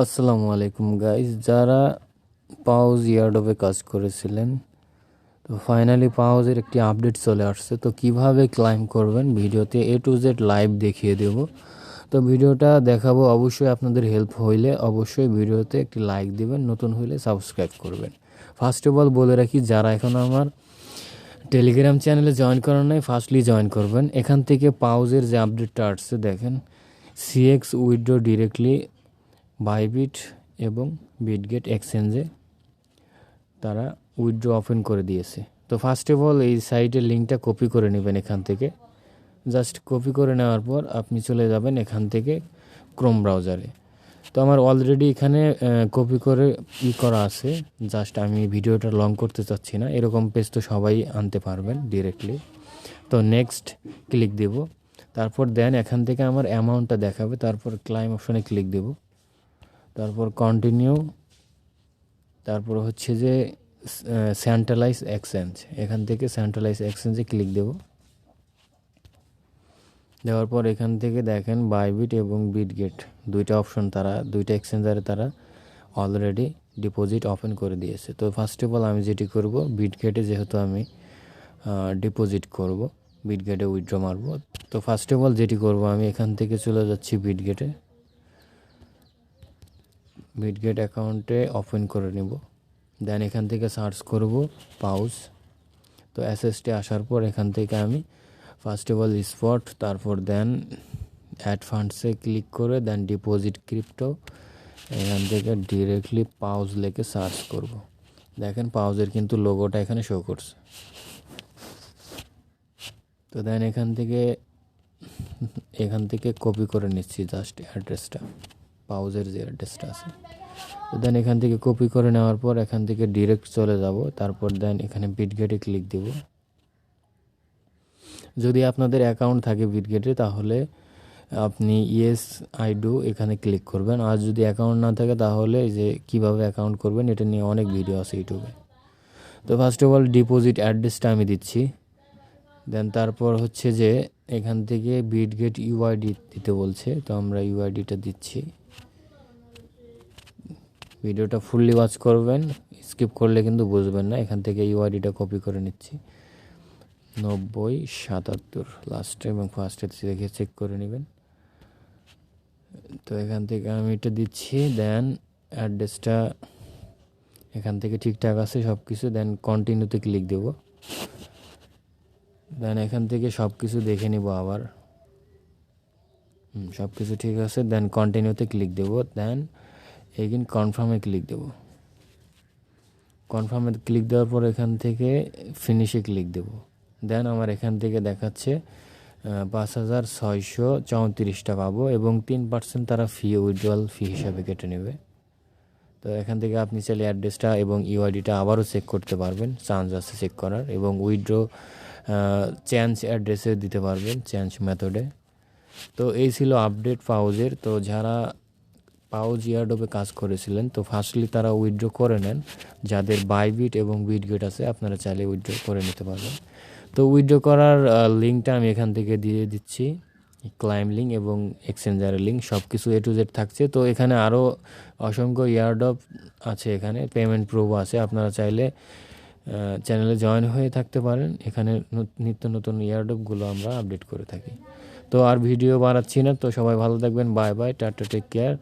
আসসালামু আলাইকুম গাইস যারা পাউজ ইয়ারডবে কাজ করেছিলেন, তো ফাইনালি পাউজের একটি আপডেট চলে আসছে। তো কীভাবে ক্লাইম করবেন? ভিডিওতে এ টু জেড লাইভ দেখিয়ে দেব। তো ভিডিওটা দেখাবো অবশ্যই আপনাদের হেল্প হইলে। অবশ্যই ভিডিওতে একটি লাইক দিবেন, নতুন হইলে সাবস্ক্রাইব করবেন। ফার্স্ট অফ অল বলে রাখি, যারা এখন আমার টেলিগ্রাম চ্যানেলে জয়েন করার নাই ফার্স্টলি জয়েন করবেন। এখান থেকে পাউজের যে আপডেটটা আসছে, দেখেন সিএক্স উইথড্র ডিরেক্টলি বাইবিট এবং বিটগেট এক্সচেঞ্জে তারা উইথড্র ওপেন করে দিয়েছে। তো ফার্স্ট অফ অল এই সাইটের লিঙ্কটা কপি করে নেবেন এখান থেকে। জাস্ট কপি করে নেওয়ার পর আপনি চলে যাবেন এখান থেকে ক্রোম ব্রাউজারে তো আমার অলরেডি এখানে কপি করে ই করা আছে। জাস্ট আমি ভিডিওটা লং করতে চাচ্ছি না। এরকম পেজ তো সবাই আনতে পারবেন ডিরেক্টলি তো নেক্সট ক্লিক দেব। তারপর দেন এখান থেকে আমার অ্যামাউন্টটা দেখাবে। তারপর ক্লাইম অপশনে ক্লিক দেব। তারপর কন্টিনিউ তারপর হচ্ছে যে স্যান্টালাইজ এক্সচেঞ্জ এখান থেকে স্যান্টালাইজ এক্সচেঞ্জে ক্লিক দেব। দেওয়ার পর এখান থেকে দেখেন বাইবিট এবং বিটগেট দুইটা অপশন তারা, দুইটা এক্সচেঞ্জারে তারা অলরেডি ডিপোজিট ওপেন করে দিয়েছে। তো ফার্স্ট অফ অল আমি যেটি করব বিটগেটে যেহেতু আমি ডিপোজিট করব বিটগেটে উইথড্র মারব। তো ফার্স্ট অফ অল যেটি করব, আমি এখান থেকে চলে যাচ্ছি বিটগেটে বিটগেট অ্যাকাউন্টে ওপেন করে নেব। দেন এখান থেকে সার্চ করব পাউস তো এসএসটি আসার পর এখান থেকে আমি ফার্স্ট অফ অল স্পট তারপর দেন অ্যাড ফান্ডসে ক্লিক করে দেন ডিপোজিট ক্রিপ্টো এখান থেকে ডিরেক্টলি পাউজ লেখে সার্চ করব। দেখেন পাউজের কিন্তু লোগোটা এখানে শো করছে। তো দেন এখান থেকে এখান থেকে কপি করে নিচ্ছি জাস্ট অ্যাড্রেসটা পাউজের যে অ্যাড্রেসটা আছে। দেন এখান থেকে কপি করে নেওয়ার পর এখান থেকে ডিরেক্ট চলে যাব। তারপর দেন এখানে বিটগেটে ক্লিক দেব। যদি আপনাদের অ্যাকাউন্ট থাকে বিটগেটে তাহলে আপনি ইয়েস আই ডু এখানে ক্লিক করবেন। আর যদি অ্যাকাউন্ট না থাকে, তাহলে যে কীভাবে অ্যাকাউন্ট করবেন, এটা নিয়ে অনেক ভিডিও আছে ইউটিউবে। তো ফার্স্ট অফ অল ডিপোজিট অ্যাড্রেসটা আমি দিচ্ছি। দেন তারপর হচ্ছে যে এখান থেকে বিটগেট ইউআইডি দিতে বলছে। তো আমরা ইউআইডিটা দিচ্ছি। ভিডিওটা ফুললি ওয়াচ করবেন স্কিপ করলে কিন্তু বুঝবেন না, এখান থেকে ইউআইডিটা কপি করে নিচ্ছি। নব্বই সাতাত্তর লাস্টে এবং ফার্স্টে দেখে চেক করে নেবেন। তো এখান থেকে আমি এটা দিচ্ছি দেন অ্যাড্রেসটা এখান থেকে ঠিকঠাক আছে সব কিছু দেন কন্টিনিউতে ক্লিক দেব। দেন এখান থেকে সব কিছু দেখে নিব আবার। সব কিছু ঠিক আছে দেন কন্টিনিউতে ক্লিক দেব দেন এগিন কনফার্মে ক্লিক দেব। কনফার্মে ক্লিক দেওয়ার পর এখান থেকে ফিনিশে ক্লিক দেব। দেন আমার এখান থেকে দেখাচ্ছে পাঁচ হাজার ছয়শো চৌত্রিশটা পাবো এবং তিন পার্সেন্ট তারা ফি উইড্রয়াল ফি হিসাবে কেটে নেবে। তো এখান থেকে আপনি চাইলে অ্যাড্রেসটা এবং ইউআইডিটা আবারও চেক করতে পারবেন চান্স আছে চেক করার এবং উইড্রো চেঞ্জ অ্যাড্রেসে দিতে পারবেন চেঞ্জ মেথডে তো এই ছিল আপডেট পাউজের তো যারা পাউজ ইয়ারডোবে কাজ করেছিলেন, তো ফার্স্টলি তারা উইথড্র করে নেন। যাদের বাইবিট এবং বিটগেট আছে, আপনারা চাইলে উইথড্র করে নিতে পারবেন। তো উইথড্র করার লিঙ্কটা আমি এখান থেকে দিয়ে দিচ্ছি। ক্লাইম লিঙ্ক এবং এক্সচেঞ্জারের লিঙ্ক সব কিছু এ টু জেড থাকছে। তো এখানে আরও অসংখ্য ইয়ারডপ আছে এখানে পেমেন্ট প্রুফ আছে। আপনারা চাইলে চ্যানেলে জয়েন হয়ে থাকতে পারেন। এখানে নিত্য নতুন ইয়ারডপগুলো আমরা আপডেট করে থাকি। তো আর ভিডিও বাড়াচ্ছি না, তো সবাই ভালো থাকবেন bye bye tata take care